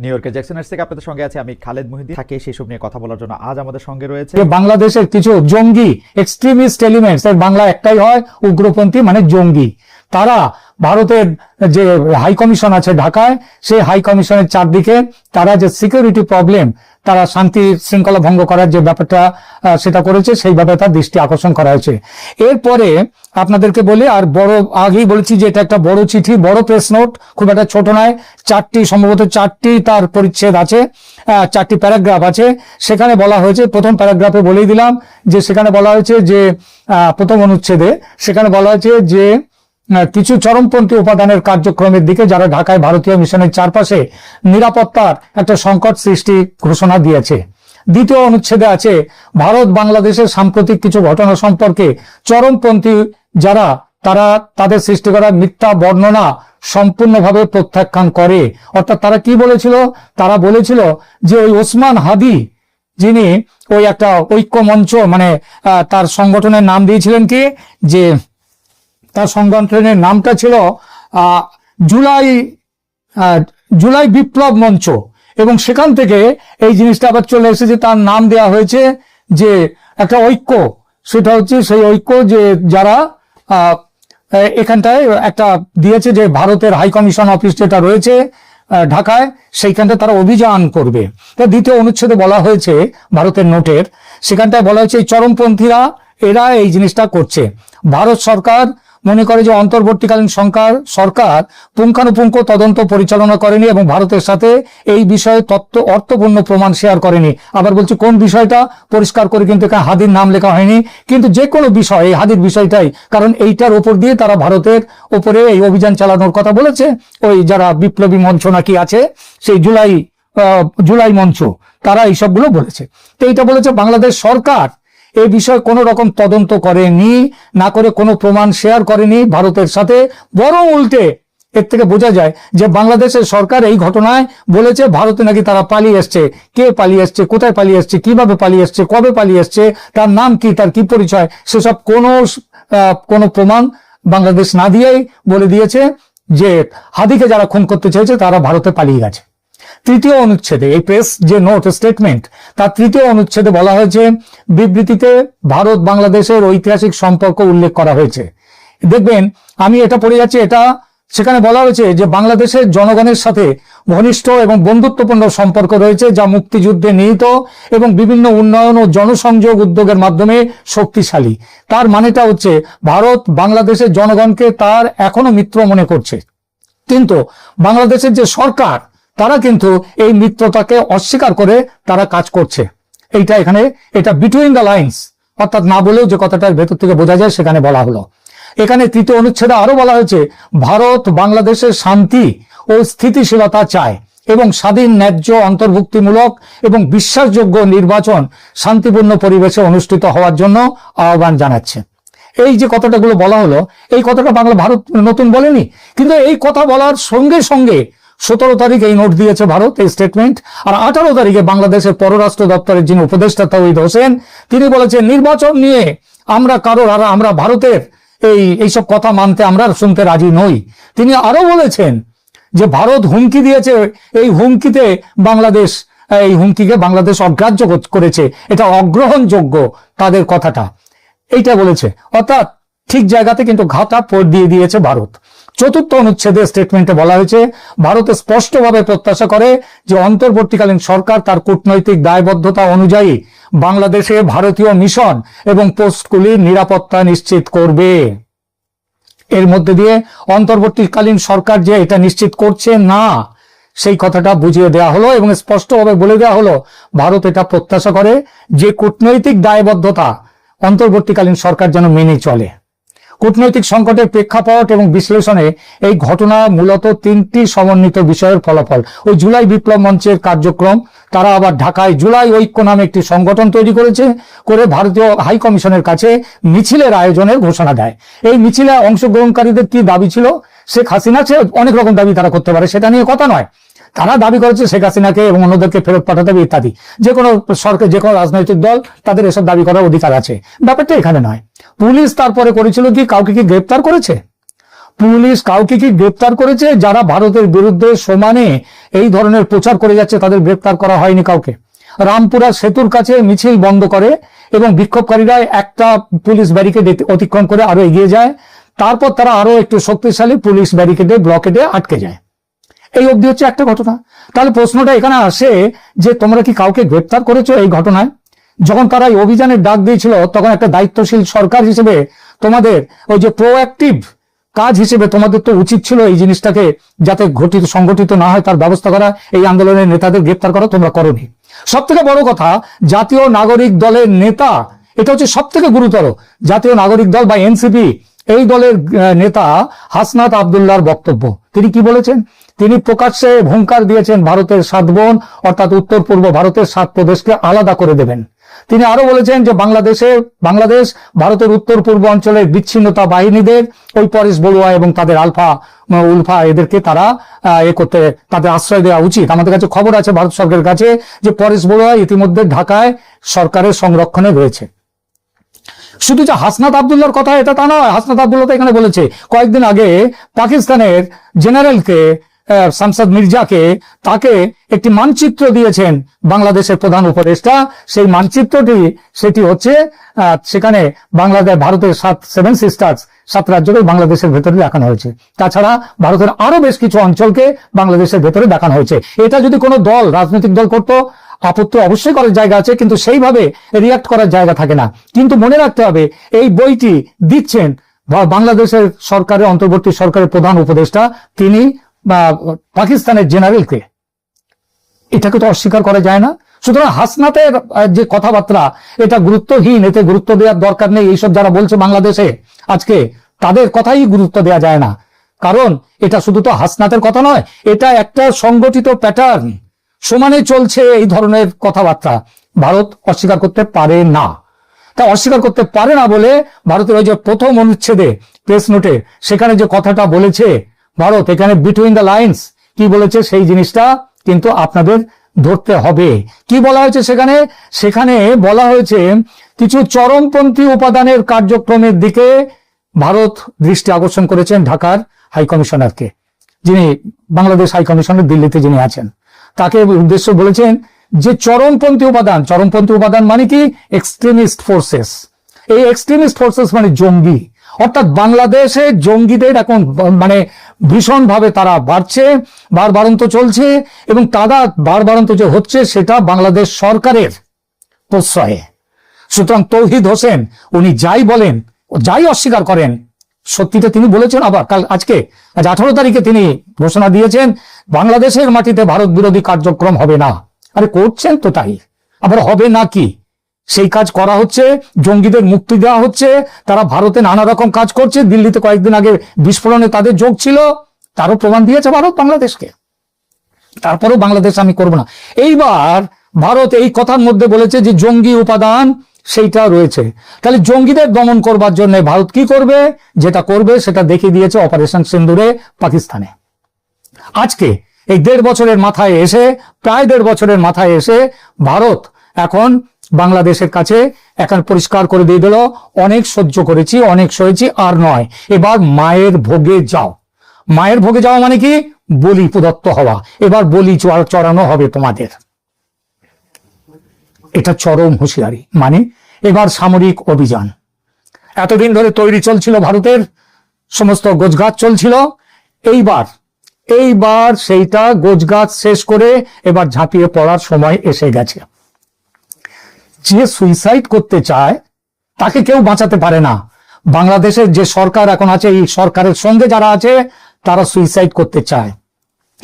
New ইয়র্কের জ্যাকসনের থেকে আপনাদের সঙ্গে আছে আমি খালেদ মুহিদি থাকে সেসব নিয়ে কথা বলার জন্য আজ আমাদের সঙ্গে রয়েছে বাংলাদেশের কিছু জঙ্গি এক্সট্রিমিস্ট এলিমেন্টস এর বাংলা একটাই হয় উগ্রপন্থী মানে জঙ্গি। তারা ভারতের যে হাই কমিশন আছে ঢাকায়, সেই হাই কমিশনের চারদিকে তারা যে সিকিউরিটি প্রবলেম তারা শান্তি শৃঙ্খলা ভঙ্গ করার যে ব্যাপারটা সেটা করেছে, সেই ব্যাপারে তার দৃষ্টি আকর্ষণ করা হয়েছে। এরপরে আপনাদেরকে বলি, আর বড়, আগেই বলেছি যে এটা একটা বড় চিঠি, বড় প্রেস নোট খুব একটা ছোট নয়, চারটি, সম্ভবত চারটি তার পরিচ্ছেদ আছে চারটি প্যারাগ্রাফ আছে। সেখানে বলা হয়েছে, প্রথম প্যারাগ্রাফে বলেই দিলাম যে, সেখানে বলা হয়েছে যে প্রথম অনুচ্ছেদে, সেখানে বলা হয়েছে যে কিছু চরমপন্থী উপাদানের কার্যক্রমের দিকে যারা ঢাকায় ভারতীয় মিশনের চারপাশে নিরাপত্তার একটা সংকট সৃষ্টি ঘোষণা দিয়েছে। দ্বিতীয় অনুচ্ছেদে আছে, ভারত বাংলাদেশের সাম্প্রতিক কিছু ঘটনা সম্পর্কে চরমপন্থী যারা, তারা তাদের সৃষ্টি করা মিথ্যা বর্ণনা সম্পূর্ণভাবে প্রত্যাখ্যান করে। অর্থাৎ তারা কি বলেছিল? তারা বলেছিল যে ওই ওসমান হাদি, যিনি ওই একটা ঐক্য মঞ্চ মানে তার সংগঠনের নাম দিয়েছিলেন কি? যে তার সংগঠনের নামটা ছিল জুলাই জুলাই বিপ্লব মঞ্চ। এবং সেখান থেকে এই জিনিসটা আবার চলে এসেছে তার নাম দেয়া হয়েছে যে একটা ঐক্য। সেটা হচ্ছে সেই ঐক্য যে যারা এখানটায় একটা দিয়েছে যে ভারতের হাই কমিশন অফিস যেটা রয়েছে ঢাকায় সেইখানটা তারা অভিযান করবে। তা দ্বিতীয় অনুচ্ছেদে বলা হয়েছে ভারতের নোটের, সেখানটায় বলা হয়েছে এই চরমপন্থীরা, এরা এই জিনিসটা করছে। ভারত সরকার মনে করে যে অন্তর্বর্তীকালীন সরকার সরকার পুঙ্খানুপুঙ্খ তদন্ত পরিচালনা করেনি এবং ভারতের সাথে এই বিষয়ে তত্ত্ব, অর্থপূর্ণ প্রমাণ শেয়ার করেনি। আবার বলছি, কোন বিষয়টা? পরিষ্কার করে কিন্তু এখানে হাদির নাম লেখা হয়নি। কিন্তু যে কোনো বিষয়, এই হাদির বিষয়টাই, কারণ এইটার ওপর দিয়ে তারা ভারতের ওপরে এই অভিযান চালানোর কথা বলেছে। ওই যারা বিপ্লবী মঞ্চ নাকি আছে, সেই জুলাই জুলাই মঞ্চ, তারা এইসবগুলো বলেছে। তো এইটা বলেছে বাংলাদেশ সরকার এই বিষয়ে কোনো রকম তদন্ত করেনি, না করে কোনো প্রমাণ শেয়ার করেনি ভারতের সাথে। বরং উল্টে এর থেকে বোঝা যায় যে বাংলাদেশের সরকার এই ঘটনায় বলেছে ভারতে নাকি তারা পালিয়ে এসছে। কে পালিয়ে এসছে, কোথায় পালিয়ে এসছে, কীভাবে পালিয়ে এসছে, কবে পালিয়ে এসছে, তার নাম কি, তার কি পরিচয়, সেসব কোনো কোনো প্রমাণ বাংলাদেশ না দিয়েই বলে দিয়েছে যে হাদিকে যারা খুন করতে চেয়েছে তারা ভারতে পালিয়ে গেছে। তৃতীয় অনুচ্ছেদে, এই প্রেস যে নোট স্টেটমেন্ট তার তৃতীয় অনুচ্ছেদে বলা হয়েছে, বিবৃতিতে ভারত, বাংলাদেশের ঐতিহাসিক সম্পর্ক উল্লেখ করা হয়েছে। দেখবেন, আমি এটা পড়ে যাচ্ছি, এটা সেখানে বলা হয়েছে যে বাংলাদেশের জনগণের সাথে ঘনিষ্ঠ এবং বন্ধুত্বপূর্ণ সম্পর্ক রয়েছে, যা মুক্তিযুদ্ধে নিহিত এবং বিভিন্ন উন্নয়ন ও জনসংযোগ উদ্যোগের মাধ্যমে শক্তিশালী। তার মানেটা হচ্ছে, ভারত বাংলাদেশের জনগণকে তার এখনও মিত্র মনে করছে। কিন্তু বাংলাদেশের যে সরকার তারা কিন্তু এই মিত্রতাকে অস্বীকার করে তারা কাজ করছে। এইটা এখানে, এটা বিটুইন দ্য লাইন্স অর্থাৎ না বলেও যে কথাটার ভেতর থেকে বোঝা যায় সেখানে বলা হলো। এখানে তৃতীয় অনুচ্ছেদে আরও বলা হয়েছে, ভারত বাংলাদেশের শান্তি ও স্থিতিশীলতা চায় এবং স্বাধীন, ন্যায্য, অন্তর্ভুক্তিমূলক এবং বিশ্বাসযোগ্য নির্বাচন শান্তিপূর্ণ পরিবেশে অনুষ্ঠিত হওয়ার জন্য আহ্বান জানাচ্ছে। এই যে কথাটাগুলো বলা হলো, এই কথাটা বাংলা ভারত নতুন বলেনি, কিন্তু এই কথা বলার সঙ্গে সঙ্গে সতেরো তারিখ এই নোট দিয়েছে ভারত, এই স্টেটমেন্ট আর আঠারো তারিখে বাংলাদেশের পররাষ্ট্র দপ্তরের যিনি উপদেষ্টা তৌহিদ হোসেন, তিনি বলেছেন, নির্বাচন নিয়ে আমরা কারোর আর আমরা ভারতের এই, এইসব কথা মানতে আমরা শুনতে রাজি নই। তিনি আরও বলেছেন যে ভারত হুমকি দিয়েছে, এই হুমকিতে বাংলাদেশ, এই হুমকিকে বাংলাদেশ অগ্রাহ্য করেছে। এটা অগ্রহণযোগ্য তাদের কথাটা। এইটা বলেছে। অর্থাৎ ঠিক জায়গাতে কিন্তু ঘাটা দিয়ে দিয়েছে ভারত। চতুর্থ অনুচ্ছেদে স্টেটমেন্টে বলা হয়েছে, ভারত স্পষ্টভাবে প্রত্যাশা করে যে অন্তর্বর্তীকালীন সরকার তার কূটনৈতিক দায়বদ্ধতা অনুযায়ী বাংলাদেশে ভারতীয় মিশন এবং পোস্টগুলির নিরাপত্তা নিশ্চিত করবে। এর মধ্যে দিয়ে অন্তর্বর্তীকালীন সরকার যে এটা নিশ্চিত করছে না, সেই কথাটা বুঝিয়ে দেওয়া হলো এবং স্পষ্টভাবে বলে দেওয়া হলো, ভারত এটা প্রত্যাশা করে যে কূটনৈতিক দায়বদ্ধতা অন্তর্বর্তীকালীন সরকার যেন মেনে চলে। কূটনৈতিক সংকটের প্রেক্ষাপট এবং বিশ্লেষণে এই ঘটনা মূলত তিনটি সমন্বিত বিষয়ের ফলাফল। ওই জুলাই বিপ্লব মঞ্চের কার্যক্রম, তারা আবার ঢাকায় জুলাই ঐক্য নামে একটি সংগঠন তৈরি করেছে, করে ভারতীয় হাই কমিশনের কাছে মিছিলের আয়োজনের ঘোষণা দেয়। এই মিছিলে অংশগ্রহণকারীদের কি দাবি ছিল? শেখ হাসিনা সে অনেক রকম দাবি তারা করতে পারে, সেটা নিয়ে কথা নয়। তারা দাবি করেছে শেখ হাসিনাকে এবং অন্যদেরকে ফেরত পাঠাতে হবে ইত্যাদি। যে কোনো সরকার যে কোনো রাজনৈতিক দল তাদের এসব দাবি করার অধিকার আছে। ব্যাপারটা এখানে নয়। পুলিশ তারপরে করেছিল কি, কাউকে কি গ্রেপ্তার করেছে? পুলিশ কাউকে কি গ্রেপ্তার করেছে? যারা ভারতের বিরুদ্ধে সমানে এই ধরনের প্রচার করে যাচ্ছে, তাদের গ্রেপ্তার করা হয়নি কাউকে। রামপুরা সেতুর কাছে মিছিল বন্ধ করে এবং বিক্ষোভকারীরা একটা পুলিশ ব্যারিকেড অতিক্রম করে আরও এগিয়ে যায়। তারপর তারা আরও একটু শক্তিশালী পুলিশ ব্যারিকেডে, ব্লকেডে আটকে যায়। এই অবধি হচ্ছে একটা ঘটনা। তাহলে প্রশ্নটা এখানে আসে যে, তোমরা কি কাউকে গ্রেপ্তার করেছ এই ঘটনায়? যখন তারা এই অভিযানের ডাক দিয়েছিল, তখন একটা দায়িত্বশীল সরকার হিসেবে তোমাদের, ওই যে প্রোঅ্যাক্টিভ কাজ হিসেবে তোমাদের তো উচিত ছিল এই জিনিসটাকে যাতে ঘটিত সংগঠিত না হয়, তার ব্যবস্থা করা, এই আন্দোলনের নেতাদের গ্রেপ্তার করা তোমরা করনি। সব থেকে বড় কথা, জাতীয় নাগরিক দলের নেতা, এটা হচ্ছে সব থেকে গুরুতর, জাতীয় নাগরিক দল বা এনসিপি, এই দলের নেতা হাসনাত আবদুল্লাহর বক্তব্য। তিনি কি বলেছেন? তিনি প্রকাশ্যে ভূঙ্কার দিয়েছেন ভারতের সাত বোন, অর্থাৎ উত্তর পূর্ব ভারতের সাত প্রদেশকে আলাদা করে দেবেন। তিনি আরও বলেছেন যে বাংলাদেশে, বাংলাদেশ ভারতের উত্তর পূর্ব অঞ্চলের বিচ্ছিন্নতা বাহিনীদের, ওই পরেশ বড়ুয়া এবং তাদের আলফা উলফা এদেরকে তারা এ করতে, তাদের আশ্রয় দেওয়া উচিত। আমাদের কাছে খবর আছে ভারত সরকারের কাছে যে পরেশ বড়ুয়া ইতিমধ্যে ঢাকায় সরকারের সংরক্ষণে রয়েছে। শুধু যে হাসনাত আবদুল্লার কথা, এটা তা নয়। হাসনাত আবদুল্লাহ তো এখানে বলেছে, কয়েকদিন আগে পাকিস্তানের জেনারেলকে সামসাদ মির্জাকে তাকে একটি মানচিত্র দিয়েছেন বাংলাদেশের প্রধান উপদেষ্টা। সেই মানচিত্রটি, সেটি হচ্ছে সেখানে বাংলাদেশ, ভারতের সাত সেভেন সিস্টার্স সাত রাজ্যকে বাংলাদেশের ভেতরে দেখানো হয়েছে। তাছাড়া ভারতের আরও বেশ কিছু অঞ্চলকে বাংলাদেশের ভেতরে দেখানো হয়েছে। এটা যদি কোনো দল, রাজনৈতিক দল করতো, আপত্তি অবশ্যই করার জায়গা আছে, কিন্তু সেইভাবে রিয়াক্ট করার জায়গা থাকে না। কিন্তু মনে রাখতে হবে, এই বইটি দিচ্ছেন বাংলাদেশের সরকারের, অন্তর্বর্তী সরকারের প্রধান উপদেষ্টা, তিনি বা, পাকিস্তানের জেনারেলকে এটাকে তো অস্বীকার করা যায় না। সুতরাং হাসনাতের যে কথাবার্তা এটা গুরুত্বহীন এতে গুরুত্ব দেওয়ার দরকার নেই। এইসব যারা বলছে বাংলাদেশে আজকে তাদের কথাই গুরুত্ব দেওয়া যায় না। কারণ এটা শুধু তো হাসনাতের কথা নয় এটা একটা সংগঠিত প্যাটার্ন সমানে চলছে এই ধরনের কথাবার্তা। ভারত অস্বীকার করতে পারে না। তা অস্বীকার করতে পারে না বলে ভারতের ওই যে প্রথম অনুচ্ছেদে প্রেস নোটে সেখানে যে কথাটা বলেছে ভারত, এখানে বিটুইন দ্য লাইন্স কি বলেছে সেই জিনিসটা কিন্তু আপনাদের ধরতে হবে। কি বলা হয়েছে সেখানে? সেখানে বলা হয়েছে, কিছু চরমপন্থী উপাদানের কার্যক্রমের দিকে ভারত দৃষ্টি আকর্ষণ করেছেন ঢাকার হাই কমিশনারকে যিনি বাংলাদেশ হাই কমিশনার দিল্লিতে যিনি আছেন। তাকে উদ্দেশ্য বলেছেন যে চরমপন্থী উপাদান চরমপন্থী উপাদান মানে কি? এক্সট্রিমিস্ট ফোর্সেস এই এক্সট্রিমিস্ট ফোর্সেস মানে জঙ্গি। অর্থাৎ বাংলাদেশে জঙ্গিদের এখন মানে ভীষণ ভাবে তারা বাড়ছে, বারবারন্ত চলছে, এবং তারা বারবারন্ত যে হচ্ছে সেটা বাংলাদেশ সরকারের প্রশ্রয়ে। সুতরাং তৌহিদ হোসেন, উনি যাই বলেন, যাই অস্বীকার করেন, সত্যিটা তিনি বলেছেন আবার কাল, আজকে, আজ আঠারো তারিখে তিনি ঘোষণা দিয়েছেন, বাংলাদেশের মাটিতে ভারত বিরোধী কার্যক্রম হবে না। আরে করছেন তো তাই। আবার হবে না কি? সেই কাজ করা হচ্ছে, জঙ্গিদের মুক্তি দেওয়া হচ্ছে, তারা ভারতে নানা রকম কাজ করছে, দিল্লিতে কয়েকদিন আগে বিস্ফোরণে তাদের যোগ ছিল, তারও প্রমাণ দিয়েছে ভারত বাংলাদেশকে। তারপরেও বাংলাদেশ আমি করব না। এইবার ভারত এই কথার মধ্যে বলেছে যে জঙ্গি উপাদান, সেইটা রয়েছে। তাহলে জঙ্গিদের দমন করবার জন্য ভারত কি করবে? যেটা করবে, সেটা দেখিয়ে দিয়েছে অপারেশন সিন্দুরে, পাকিস্তানে। আজকে এই দেড় বছরের মাথায় এসে, প্রায় দেড় বছরের মাথায় এসে ভারত এখন বাংলাদেশের কাছে এখন পরিষ্কার করে দিয়ে দিল, অনেক সহ্য করেছি, অনেক সয়েছি, আর নয়। এবার মায়ের ভোগে যাও। মায়ের ভোগে যাওয়া মানে কি? বলি প্রদত্ত হওয়া। এবার বলি চড়া- চড়ানো হবে তোমাদের। এটা চরম হুঁশিয়ারি। মানে এবার সামরিক অভিযান। এতদিন ধরে তৈরি চলছিল ভারতের, সমস্ত গোছগাছ চলছিল। এইবার এইবার সেইটা গোছগাছ শেষ করে এবার ঝাঁপিয়ে পড়ার সময় এসে গেছে। যে সুইসাইড করতে চায়, তাকে কেউ বাঁচাতে পারে না। বাংলাদেশের যে সরকার এখন আছে, এই সরকারের সঙ্গে যারা আছে, তারা সুইসাইড করতে চায়।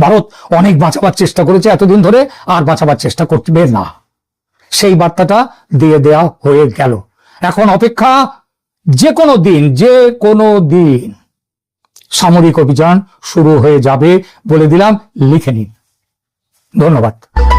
ভারত অনেক বাঁচাবার চেষ্টা করেছে, এতদিন ধরে আর বাঁচাবার চেষ্টা করবে না। সেই বার্তাটা দিয়ে দেয়া হয়ে গেল। এখন অপেক্ষা যে কোনো দিন, যে কোনো দিন সামরিক অভিযান শুরু হয়ে যাবে বলে দিলাম, লিখে নিন। ধন্যবাদ।